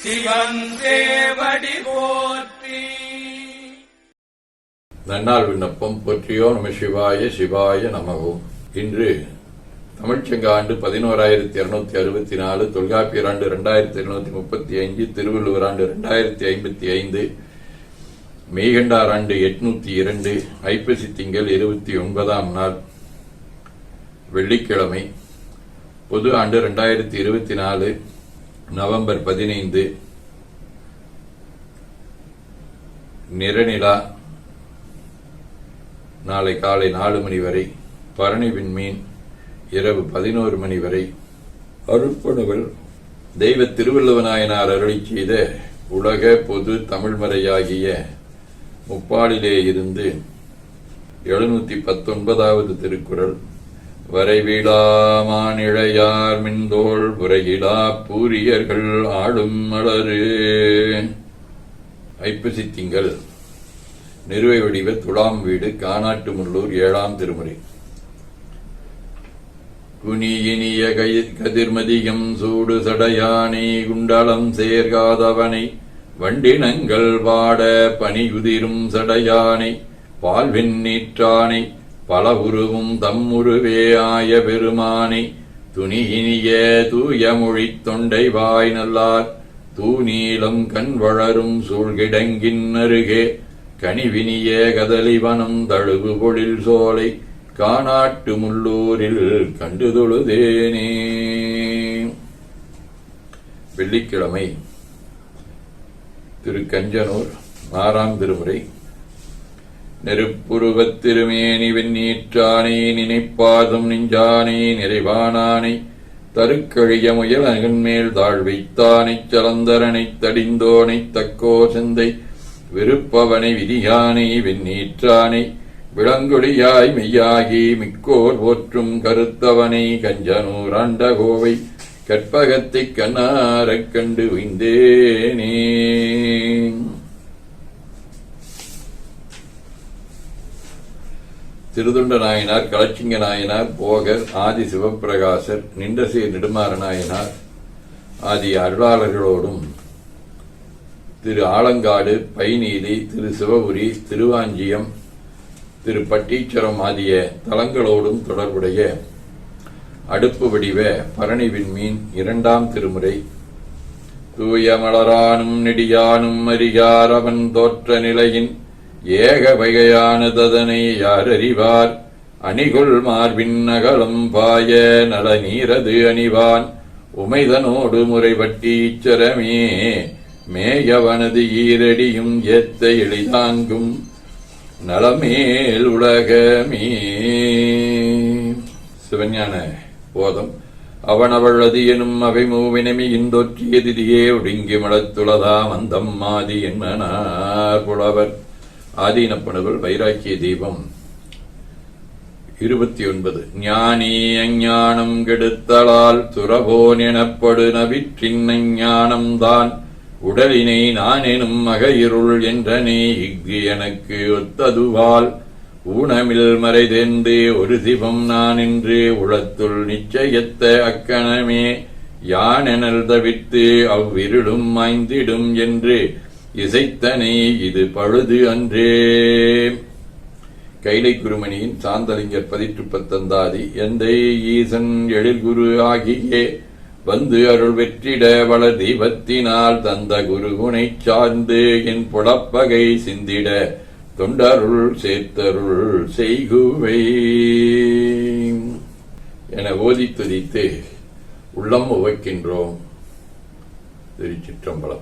சிவன் போற்றி. நன்னாள் விண்ணப்பம் போற்றியோ நம சிவாய சிவாய நமகோ இன்று தமிழ்ச்சங்க ஆண்டு பதினோராயிரத்தி இருநூத்தி அறுபத்தி நாலு தொல்காப்பியர் ஆண்டு இரண்டாயிரத்தி இருநூத்தி முப்பத்தி ஐந்து திருவள்ளுவர் ஆண்டு இரண்டாயிரத்தி ஐம்பத்தி ஐந்து மெய்கண்டார் ஆண்டு எட்நூத்தி இரண்டு ஐப்பசி திங்கள் இருபத்தி ஒன்பதாம் நாள் வெள்ளிக்கிழமை பொது ஆண்டு இரண்டாயிரத்தி இருபத்தி நாலு நவம்பர் பதினைந்து. நிறநிலா. நாளை காலை நாலு மணி வரை. பரணி விண்மீன் இரவு பதினோரு மணி வரை. அருட்பணுகள் தெய்வ திருவள்ளுவநாயனார் அருளி செய்த உலக பொது தமிழ்மறையாகிய முப்பாலிலே இருந்து எழுநூத்தி பத்தொன்பதாவது திருக்குறள். வரைவிழாமானிழையார் மின்தோள் உரையிலா பூரியர்கள் ஆடும் மலரு. ஐப்பசி திங்கள் நிறுவை வடிவ துளாம் வீடு காணாட்டு முள்ளூர் ஏழாம் திருமுறை. குனியினிய கதிர்மதியம் சூடு சடையானை குண்டலம் சேர்காதவனை வண்டினங்கள் பாட பனியுதிரும் சடையானை பால்வின் நீற்றானை பல உருவும் தம்முருவே ஆய பெருமானை துணியினிய தூயமொழித் தொண்டை வாய் நல்லார் தூநீளம் கண் வளரும் சூழ்கிடங்கின் அருகே கனிவினிய கதலிவனம் தழுவு பொழில் சோலை காணாட்டு முள்ளூரில் கண்டு தொழுதேனே வெள்ளிக்கிழமை திரு கஞ்சனூர் ஆறாம் திருமுறை. நெருப்புருவத் திருமேனி வெண்ணீற்றானை நினைப்பாதும் நெஞ்சானே நிறைவானானை தருக்கழிய முயல் அகன்மேல் தாழ் வைத்தானைச் சலந்தரனைத் தடிந்தோனைத் தக்கோ செந்தை விருப்பவனை விதியானை வெண்ணீற்றானை விளங்கொழியாய் மெய்யாகி மிக்கோர் போற்றும் கருத்தவனை கஞ்சனூராண்ட கோவை கற்பகத்தைக் கண்ணாரக் கண்டு உய்ந்தேனே. திருதுண்ட நாயனார் களச்சிங்க நாயனார் போகர் ஆதி சிவப்பிரகாசர் நின்றசீர் நெடுமாற நாயனார் ஆதி அருளாளர்களோடும் திரு ஆலங்காடு பைநீதி திரு சிவபுரி திருவாஞ்சியம் திரு பட்டீச்சரம் ஆகிய தலங்களோடும் தொடர்புடைய அடுப்பு வடிவ பரணி விண்மீன் இரண்டாம் திருமுறை. தூய மலரானும் நெடியானும் அறியார் அவன் தோற்ற நிலையின் ஏக வகையானதனை யார் அறிவார் அணிகுள் மார்பின் அகலம் பாய நல நீரது அணிவான். உமைதனோடு முறைபட்டி இச்சரமே மேயவனது ஈரடியும் ஏத்த எளிதாங்கும் நலமேல் உலகமே. சிவஞான போதம். அவனவளது எனும் அவை மூவினமி இந்தொற்றிய திதியே ஒடுங்கி மலத்துளதாம் அந்தம் மாதி என்மனார் புலவர். ஆதீனப்பணுகள் வைராக்கிய தீபம். இருபத்தி ஒன்பது ஞானி அஞ்ஞானம் கெடுத்தலால் துறவோன் எனப்படு நவிற்றின் ஞானம்தான் உடலினை நானெனும் மகையிருள் என்றனே இஃது எனக்கு ஒத்ததுவால். ஊனமில் மறைதெந்து ஒரு சிவம் நான் என்று உளத்துள் நிச்சயத்த அக்கணமே. யானெனல் தவிர்த்து அவ்விருளும் மாய்ந்திடும் என்று இசைத்தனை இது பழுது அன்றே. கைலை குருமணியின் சாந்தலிங்கர் பதிற்று பத்தந்தாதி எந்தை ஈசன் எழில்குரு ஆகியே. வந்து அருள் வெற்றிட வளர் தீபத்தினால் தந்த குருகுனைச் சார்ந்து என் புலப்பகை சிந்திட தொண்டருள் சேர்த்தருள் செய்குவை. என ஓதி துதித்து உள்ளம் உவைக்கின்றோம் திருச்சிற்றம்பலம்.